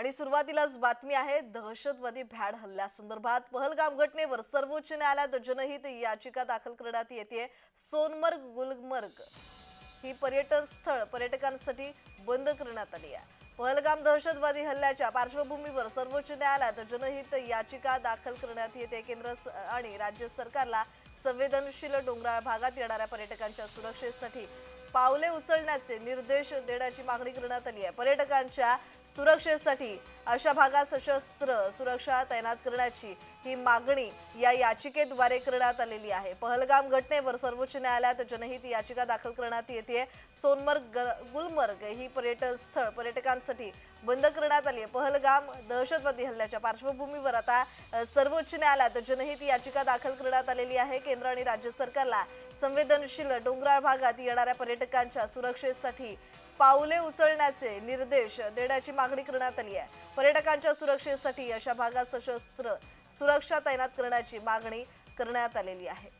आणि सुरुवातीलाच बातमी आहे दहशतवादी भ्याड हल्ल्यासंदर्भात पहलगाम घटनेवर सर्वोच्च न्यायालयात जनहित याचिका दाखल करण्यात येते सोनमर्ग गुलमर्ग ही पर्यटन स्थळ पर्यटकांसाठी बंद करण्यात आली आहे. पहलगाम दहशतवादी हल्ल्याच्या पार्श्वभूमीवर सर्वोच्च न्यायालयात जनहित याचिका दाखल करण्यात येते केंद्र स- आणि राज्य सरकारला संवेदनशील डोंगराळ भागात येणाऱ्या पर्यटकांच्या सुरक्षेसाठी पावले उचलण्याचे निर्देश देण्याची मागणी करण्यात आली आहे. पर्यटकांच्या सुरक्षेसाठी अशा भागात सशस्त्र सुरक्षा तैनात करण्याची ही मागणी या याचिकेद्वारे करण्यात आलेली आहे. पहलगाम घटनेवर सर्वोच्च न्यायालयात जनहित याचिका दाखल करण्यात येते सोनमर्ग गुलमर्ग ही पर्यटन स्थळ पर्यटकांसाठी बंद करण्यात आली आहे. पहलगाम दहशतवादी हल्ल्याच्या पार्श्वभूमीवर आता सर्वोच्च न्यायालयात जनहित याचिका दाखल करण्यात आलेली आहे. केंद्र आणि राज्य सरकारला संवेदनशील डोंगराळ भागात येणाऱ्या पर्यटकांच्या सुरक्षेसाठी पावले उचलण्याचे निर्देश देण्याची मागणी करण्यात आली आहे. पर्यटकांच्या सुरक्षेसाठी अशा भागात सशस्त्र सुरक्षा तैनात करण्याची मागणी करण्यात आलेली आहे.